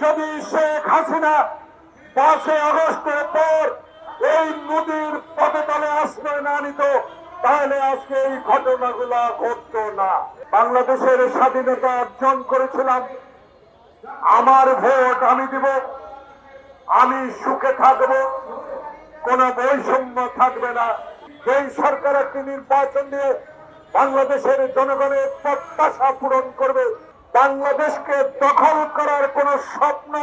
যদি শেখ হাসিনা পাঁচই আগস্টের পর এই নদীর পদতলে আশ্রয় না নিত, তাহলে আজকে এই ঘটনাগুলা ঘটতো না। বাংলাদেশের স্বাধীনতা অর্জন করেছিলাম। আমার ভোট আমি দিব, আমি সুখে থাকব, কোন বৈষম্য থাকবে না। যেই সরকার একটি নির্বাচন দিয়ে বাংলাদেশের জনগণের প্রত্যাশা পূরণ করবে। বাংলাদেশকে দখল করার কোন স্বপ্ন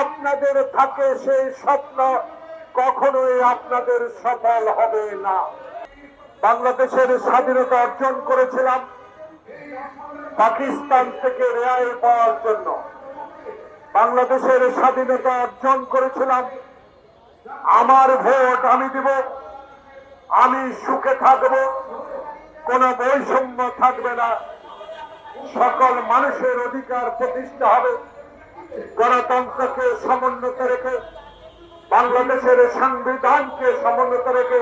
আপনাদের থাকে, সেই স্বপ্ন কখনোই আপনাদের সফল হবে না। বাংলাদেশের স্বাধীনতা অর্জন করেছিলাম পাকিস্তান থেকে রেহাই পাওয়ার জন্য। বাংলাদেশের স্বাধীনতা অর্জন করেছিলাম, আমার ভোট আমি দিব, আমি সুখে থাকব, কোন বৈষম্য থাকবে না। সকল মানুষের অধিকার প্রতিষ্ঠা হবে। গণতন্ত্রকে সমুন্নত রেখে, বাংলাদেশের সংবিধানকে সমুন্নত রেখে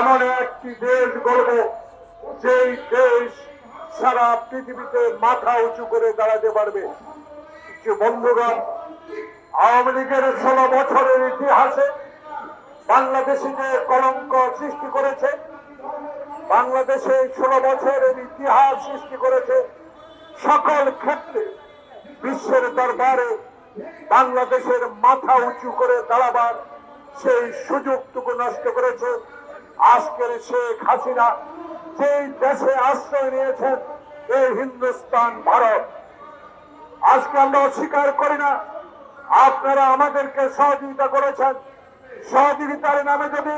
এমন একটি দেশ গড়ব, যেই দেশ সারা পৃথিবীতে মাথা উঁচু করে দাঁড়াতে পারবে। যে বন্ধুগণ, আওয়ামী লীগের ষোলো বছরের ইতিহাসে বাংলাদেশে যে কলঙ্ক সৃষ্টি করেছে। বাংলাদেশে ষোলো বছরের ইতিহাস সৃষ্টি করেছে। সকল ক্ষেত্রে বিশ্বের দরবারে বাংলাদেশের মাথা উঁচু করে দাঁড়াবার সেই সুযোগটুকু নষ্ট করেছে আজকের শেখ হাসিনা, যেই দেশে আশ্রয় নিয়েছেন এই হিন্দুস্তান ভারত। আজকে আমরা অস্বীকার করি না, আপনারা আমাদেরকে সহযোগিতা করেছেন। সহযোগিতার নামে যদি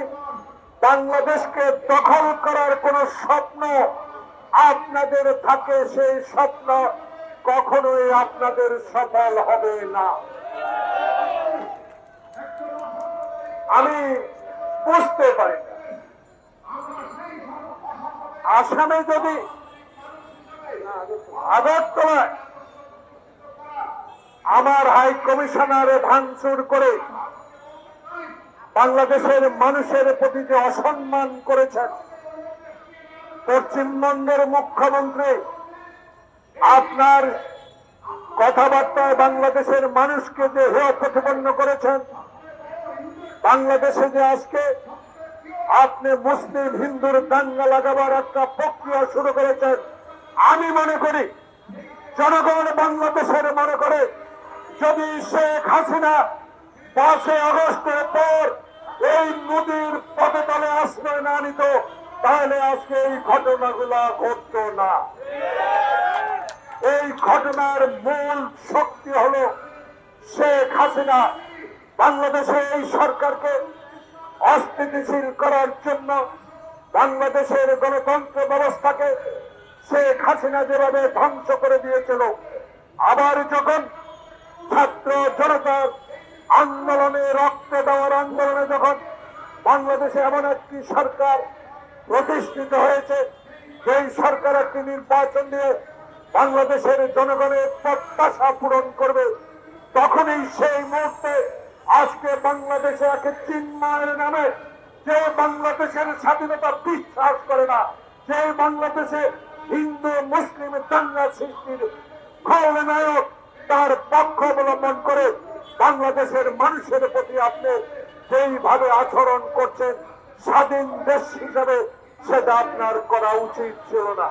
বাংলাদেশকে দখল করার কোন স্বপ্ন আপনাদের থাকে সেই স্বপ্ন, কখনোই আপনাদের সফল হবে না। আমি বুঝতে পারি আসামে যদি আগরতলায় আমার হাই কমিশনারে ভাঙচুর করে বাংলাদেশের মানুষের প্রতি যে অসম্মান করেছেন। পশ্চিমবঙ্গের মুখ্যমন্ত্রী, আপনার কথাবার্তায় বাংলাদেশের মানুষকে যে হেয় প্রতিপন্ন করেছেন, বাংলাদেশে যে আজকে আপনি মুসলিম হিন্দুর দাঙ্গা লাগাবার একটা প্রক্রিয়া শুরু করেছেন, আমি মনে করি জনগণ বাংলাদেশের মনে করে যদি শেখ হাসিনা পাঁচই আগস্টের পর এই নদীর পদতলে আশ্রয় না নিত তাহলে আজকে এই ঘটনাগুলা ঘটতো না। এই ঘটনার মূল শক্তি হলো শেখ হাসিনা। বাংলাদেশে এই সরকারকে অস্থিতিশীল করার জন্য বাংলাদেশের গণতন্ত্র ব্যবস্থাকে শেখ হাসিনা যেভাবে ধ্বংস করে দিয়েছিল, আবার যখন ছাত্র জনতার আন্দোলনে রক্ত দেওয়ার আন্দোলনে যখন বাংলাদেশে এমন একটি সরকার প্রতিষ্ঠিত হয়েছে। সেই সরকার একটি নির্বাচন দিয়ে বাংলাদেশের জনগণের প্রত্যাশা পূরণ করবে। তখনই সেই মুহূর্তে আজকে বাংলাদেশে একে চিন্ময়ের নামে যে বাংলাদেশের স্বাধীনতা বিশ্বাস করে না, যে বাংলাদেশে হিন্দু, মুসলিম দাঙ্গা সৃষ্টির খলনায়ক তার পক্ষ অবলম্বন করে বাংলাদেশের মানুষের প্রতি আপনি যেইভাবে আচরণ করছেন স্বাধীন দেশ হিসাবে সেটা আপনার করা উচিত ছিল না।